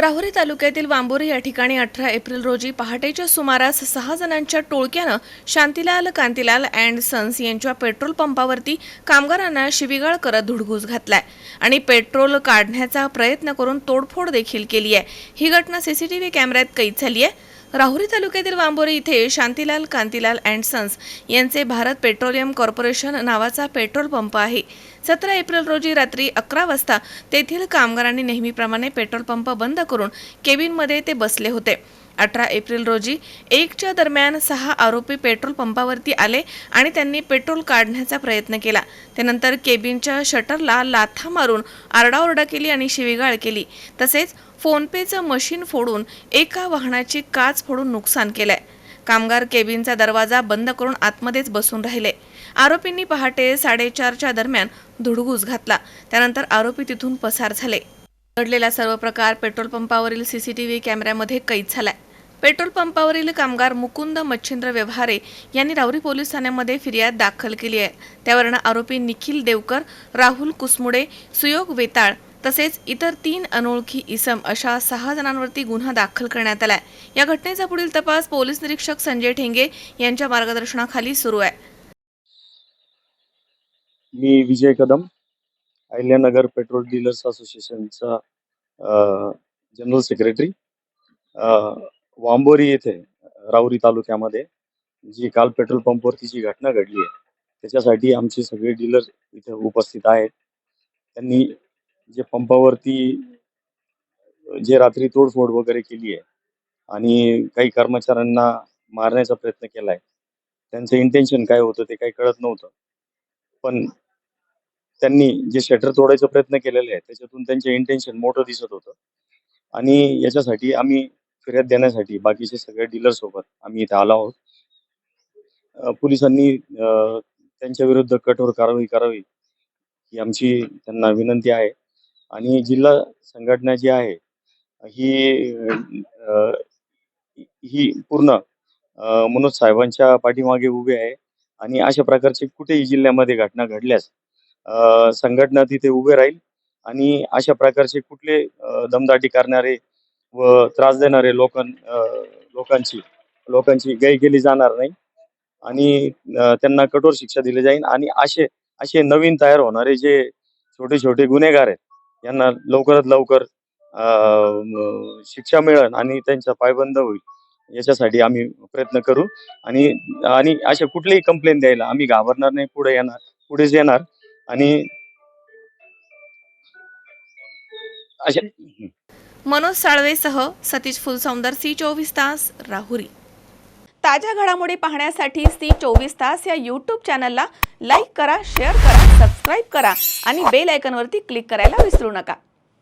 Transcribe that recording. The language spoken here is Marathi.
राहुरी तालुक्यातील वांबोरी या ठिकाणी अठरा एप्रिल रोजी पहाटेच्या सुमारास सहा जणांच्या टोळक्यानं शांतीलाल कांतीलाल अँड सन्स यांच्या पेट्रोल पंपावरती कामगारांना शिवीगाळ करत धुडघूस घातलाय आणि पेट्रोल काढण्याचा प्रयत्न करून तोडफोड देखील केली आहे. ही घटना सीसीटीव्ही कॅमेऱ्यात कैद झाली आहे. राहुरी तालुक्यातील वांबोरी इथे शांतीलाल कांतीलाल अँड सन्स यांचे भारत पेट्रोलियम कॉर्पोरेशन नावाचा पेट्रोल पंप आहे. सतरा एप्रिल रोजी रात्री अकरा वाजता तेथील कामगारांनी नेहमीप्रमाणे पेट्रोल पंप बंद करून केबिनमध्ये ते बसले होते. अठरा एप्रिल रोजी एकच्या दरम्यान सहा आरोपी पेट्रोल पंपावरती आले आणि त्यांनी पेट्रोल काढण्याचा प्रयत्न केला. त्यानंतर केबिनच्या शटरला लाथा मारून आरडाओरडा केली आणि शिवीगाळ केली. तसेच फोनपेचं मशीन फोडून एका वाहनाची काच फोडून नुकसान केलंय. कामगार केबिनचा दरवाजा बंद करून आतमध्येच बसून राहिले. आरोपींनी पहाटे साडेचारच्या दरम्यान धुडगूस घातला. त्यानंतर आरोपी तिथून पसार झाले. घडलेला सर्व प्रकार पेट्रोल पंपावरील सीसीटीव्ही कॅमेऱ्यामध्ये कैद झालाय. पेट्रोल पंपावरील कामगार मुकुंद मच्छिंद्र व्यवहारे यांनी राऊरी पोलीस ठाण्यामध्ये फिर्याद दाखल केली आहे. त्यावरनं आरोपी निखिल देवकर राहुल कुसमुडे सुयोग वेताळ तसेच इतर तीन अनोळखी इसम अशा सहा जणांवरती गुन्हा दाखल करण्यात आलाय. या घटनेचा पुढील तपास पोलीस निरीक्षक संजय ठेंगे यांच्या मार्गदर्शनाखाली सुरू आहे. मी विजय कदम अहिल्यानगर पेट्रोल डीलर्स असोसिएशनचा जनरल सेक्रेटरी. वांबोरी येथे राऊरी तालुक्यामध्ये जी काल पेट्रोल पंपवरती जी घटना घडली आहे त्याच्यासाठी आमचे सगळे डीलर इथे उपस्थित आहेत. त्यांनी जे पंपावरती जे रात्री तोडफोड वगैरे केली आहे आणि काही कर्मचाऱ्यांना मारण्याचा प्रयत्न केलाय त्यांचं इंटेन्शन काय होतं ते काही कळत नव्हतं. पण त्यांनी जे शटर तोडायचा प्रयत्न केलेला आहे त्याच्यातून त्यांचे इंटेन्शन मोठं दिसत होतं. आणि याच्यासाठी आम्ही फिर्याद देण्यासाठी बाकीचे सगळे डीलर सोबत आम्ही इथे आलो आहोत. पोलिसांनी त्यांच्या विरुद्ध कठोर कारवाई करावी ही आमची त्यांना विनंती आहे. आणि जिल्हा संघटना जी आहे ही ही पूर्ण मनोज साहेबांच्या पाठीमागे उभी आहे. आणि अशा प्रकारचे कुठेही जिल्ह्यामध्ये घटना घडल्यास संघटना तिथे उभे राहील. आणि अशा प्रकारचे कुठले दमदाटी करणारे व त्रास देणारे लोकां लोकांची लोकांची गय केली जाणार नाही. आणि त्यांना कठोर शिक्षा दिली जाईल आणि असे असे नवीन तयार होणारे जे छोटे छोटे गुन्हेगार आहेत यांना लवकरात लवकर शिक्षा मिळेल आणि त्यांचा पायबंद होईल याच्यासाठी आम्ही प्रयत्न करू. आणि आणि अशा कुठलीही कंप्लेंट द्यायला आम्ही घाबरणार नाही पुढे येणार पुढेच येणार. आणि अशा मनोज साळवेसह सतीश फुलसौंदर सी चोवीस तास राहुरी. ताज्या घडामोडी पाहण्यासाठी सी चोवीस तास या यूट्यूब चॅनलला लाईक करा शेअर करा सबस्क्राईब करा आणि बेल आयकनवरती क्लिक करायला विसरू नका.